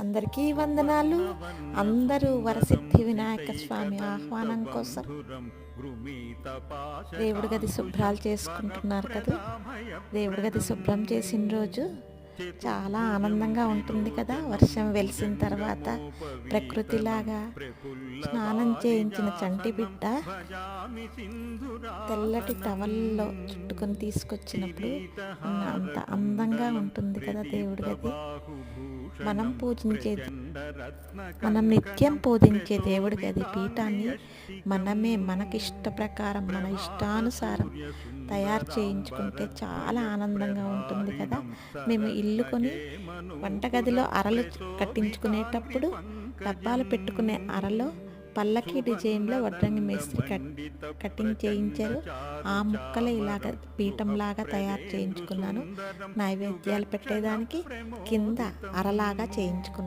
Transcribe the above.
అందరికీ వందనాలు. అందరూ వరసిద్ధి వినాయక స్వామి ఆహ్వానం కోసం. దేవుడి గది శుభ్రాలు చేసుకుంటున్నారు కదా. దేవుడి గది శుభ్రం చేసిన రోజు చాలా ఆనందంగా ఉంటుంది కదా. వర్షం వెలిసిన తర్వాత ప్రకృతిలాగా స్నానం చేయించిన చంటి బిడ్డ తెల్లటి టవల్లో చుట్టుకొని తీసుకొచ్చినప్పుడు అంత అందంగా ఉంటుంది కదా దేవుడి గది. మనం పూజించే మనం నిత్యం పూజించే దేవుడి గది పీఠాన్ని మనమే మనకిష్ట ప్రకారం మన ఇష్టానుసారం తయారు చేయించుకుంటే చాలా ఆనందంగా ఉంటుంది కదా. మేము ఇల్లు కొని వంటగదిలో అరలు కట్టించుకునేటప్పుడు డబ్బాలు పెట్టుకునే అరలో పల్లకి డిజైన్లో వడ్రంగి మేస్త్రి కట్ కటింగ్ చేయించారు. ఆ ముక్కలు ఇలాగ పీఠంలాగా తయారు చేయించుకున్నాను. నైవేద్యాలు పెట్టేదానికి కింద అరలాగా చేయించుకున్నాను.